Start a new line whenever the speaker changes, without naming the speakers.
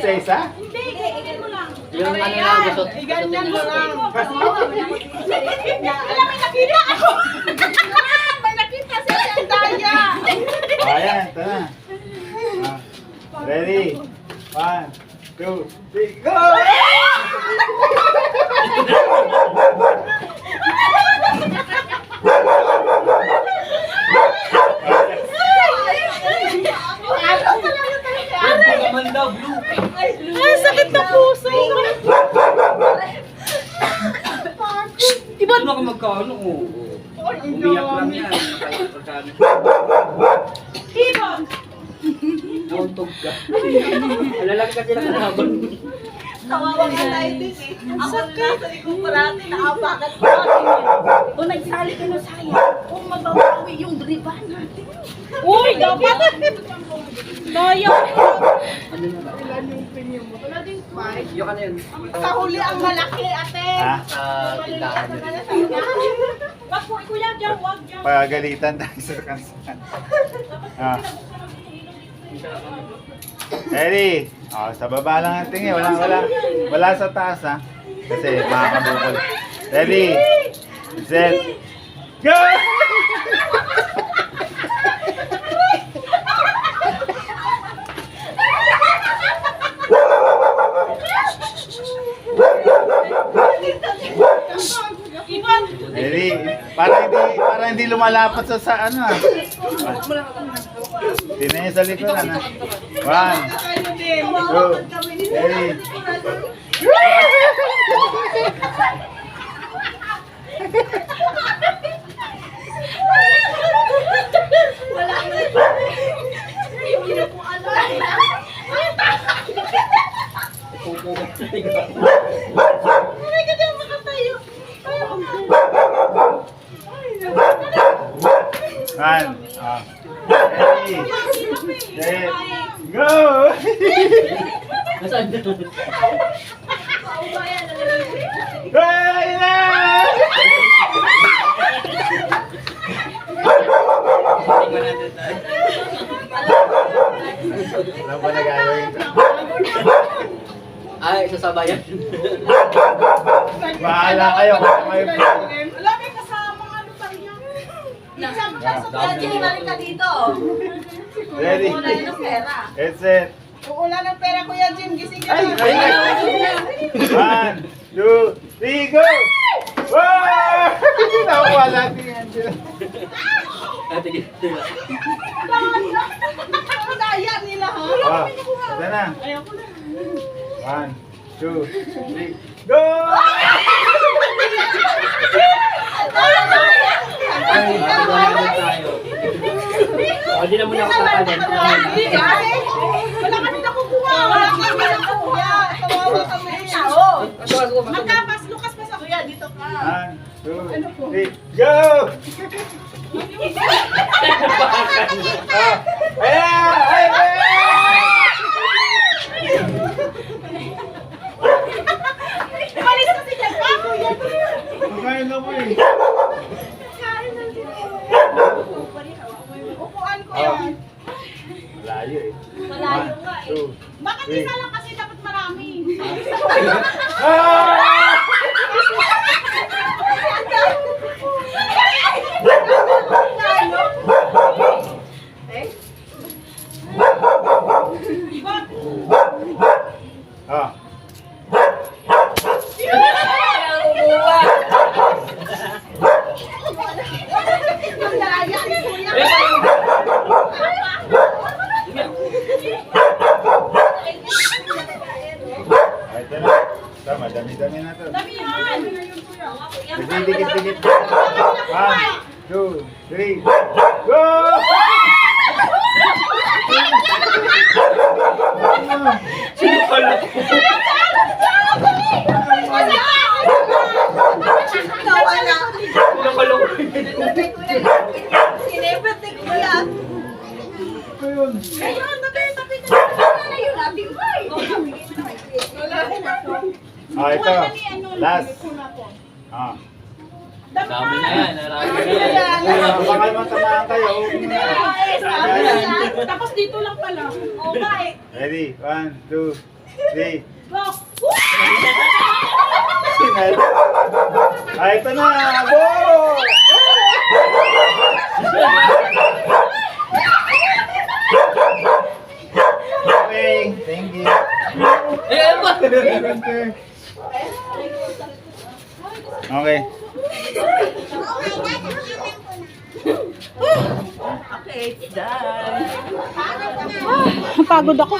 Isa-isa?
Hindi, ganyan mo lang.
Yung ano gusto.
Ganyan mo lang. Alam, may nakita ako. may nakita si Ate Daya.
Ayan, ito na. Ah, ready? One, two, three, go!
Ay, sakit ng puso.
Iba na ka magkano? Oo. Umiyak lang yan.
Ibon.
Nauntog ka. Alalaki kasi lang naman.
Kawawa ka tayo din eh. Ako nasa likod ko natin, nakabakat ko.
O nagsali ka na saya. Kung mababawi yung driban natin. Uy, dapat. Daya.
Ano na ba? Yung ano yun?
Sa huli ang malaki, ate.
Ha?
Sa tindahan.
Wag po, kuya, dyan, wag dyan.
Pagalitan tayo sa kansan. Ah. Ready? Oh, sa baba lang ang tingin. Wala, wala. Wala sa taas ha. Kasi makakabukol. Ready? Set. Go! Ready? Para hindi para hindi lumalapat sa sa ano ah. Tinayin sa likuran ah. One, two, three. One. Ah. Set. Go!
Nasaan.
Ano ko?
Ay, sasabayan.
Bahala kayo kung kayo
Wala may kasama ano pa yan. Kasama ka sa pwede, balik ka dito.
Ready?
Wala ng pera.
It's set.
Wala ng pera, Kuya Jim. Gising ka
Ay,
na.
ay, One, two, three, go! Wow! Nakuha natin yan.
Ate, tingnan.
Ang daya nila, ha?
Oh, ito na.
Ayoko na.
One, two, three, go!
Ay, sasabayan tayo. O, di na muna ako kakalan.
Hindi, ate. Wala kami nakukuha. Wala kami nakukuha. Kawawa kami. Oo. Magkapas, Lucas pa sa kuya. Dito ka.
Two, three, go! Ayan! Ay, ay!
Umalis kasi dyan pa, kuya.
Kumain na mo eh.
Upuan ko
Oh.
yan.
Malayo eh.
Malayo nga
two,
Bakit isa lang kasi dapat marami?
Ah.
Ang daya ni kuya.
Ay, ito na. Tama, dami-dami na to.
Dami yan.
Nagdidikit-dikit. One, two, three, go!
Sino pala?
Nawala.
Sino pala?
Sinipit ni kuya.
Ito yun.
Ayun, tabi, tabi, tabi. Wala yun, ate. Ay. Wala na.
Ah, ito. Last. Ah.
Dami na yan. Marami na yan.
Baka naman tamaan kayo. Na.
Tapos dito lang pala. Oh, bye.
Ready? One, two, Three.
Go!
Sinal. Ah, ito na. Go! Okay, thank you.
Eh, ano ba?
Okay.
Okay, it's done.
Pagod ako.